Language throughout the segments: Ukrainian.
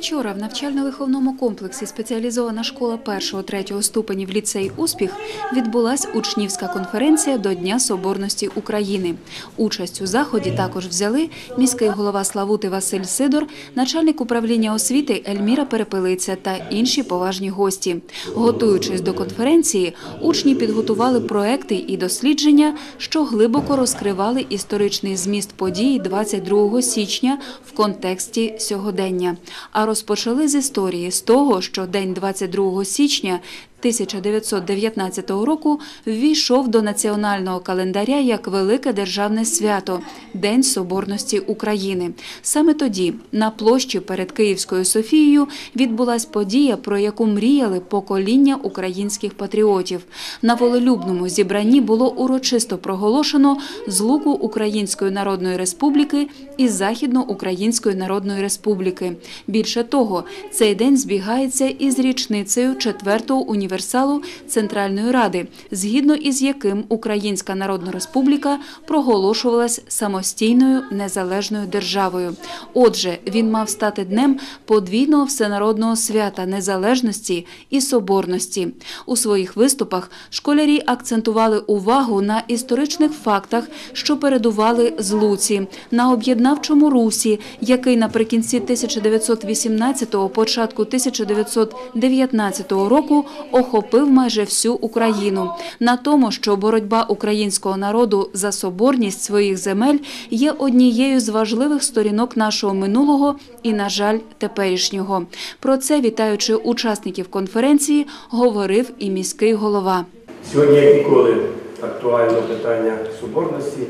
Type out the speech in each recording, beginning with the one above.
Вчора в навчально-виховному комплексі спеціалізована школа 1-3 ступенів ліцей Успіх відбулась учнівська конференція до Дня Соборності України. Участь у заході також взяли міський голова Славути Василь Сидор, начальник управління освіти Ельміра Перепелиця та інші поважні гості. Готуючись до конференції, учні підготували проекти і дослідження, що глибоко розкривали історичний зміст подій 22 січня в контексті сьогодення. А розпочали з історії з того, що день 22 січня 1919 року ввійшов до національного календаря як велике державне свято День Соборності України. Саме тоді на площі перед Київською Софією відбулась подія, про яку мріяли покоління українських патріотів. На волелюбному зібранні було урочисто проголошено злуку Української Народної Республіки і Західноукраїнської Народної Республіки. Більше того, цей день збігається із річницею четвертого універсалу Центральної Ради, згідно із яким Українська Народна Республіка проголошувалась самостійною незалежною державою. Отже, він мав стати днем подвійного всенародного свята незалежності і соборності. У своїх виступах школярі акцентували увагу на історичних фактах, що передували злуці, на об'єднавчому русі, який наприкінці 1918-го, початку 1919 року охопив майже всю Україну, на тому, що боротьба українського народу за соборність своїх земель є однією з важливих сторінок нашого минулого і, на жаль, теперішнього. Про це, вітаючи учасників конференції, говорив і міський голова. Сьогодні, як ніколи, актуальне питання соборності,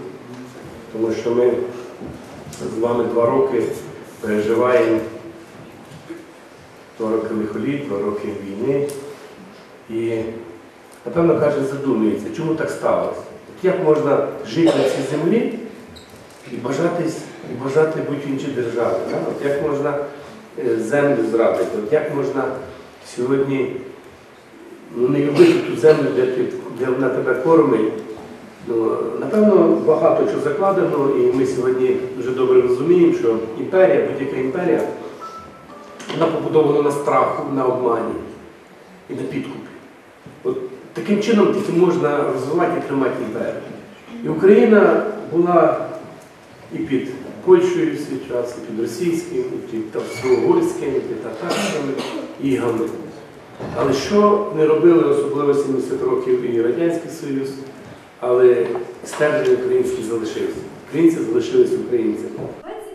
тому що ми з вами два роки переживаємо два роки лихоліт, два роки війни. І, напевно, каже, задумується, чому так сталося? Як можна жити на цій землі і бажати, і бажати іншій державі? да? От як можна е, землю зрадити? От як можна сьогодні ну, не любити ту землю, де, ти, де вона тебе кормить. Ну, напевно, багато чого закладено, і ми сьогодні дуже добре розуміємо, що імперія, будь-яка імперія, вона побудована на страху, на обмані і на підкупі. От таким чином можна розвивати і тримати імперію. І Україна була і під Польщею в свій час, і під російським, і під австро-угорським, і під татарськими ігами. Але що не робили особливо 70 років і Радянський Союз, але стержень український залишився. Українці залишились українцями.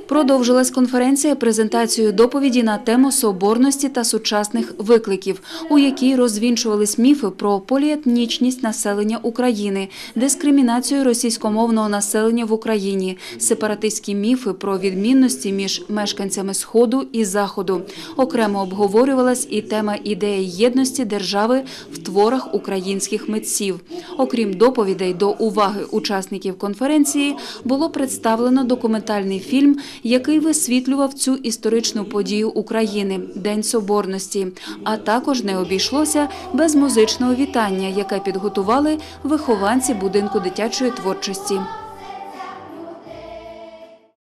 Продовжилась конференція презентацією доповіді на тему соборності та сучасних викликів, у якій розвінчувались міфи про поліетнічність населення України, дискримінацію російськомовного населення в Україні, сепаратистські міфи про відмінності між мешканцями Сходу і Заходу. Окремо обговорювалась і тема ідеї єдності держави в творах українських митців. Окрім доповідей до уваги учасників конференції, було представлено документальний фільм який висвітлював цю історичну подію України День Соборності. А також не обійшлося без музичного вітання, яке підготували вихованці будинку дитячої творчості.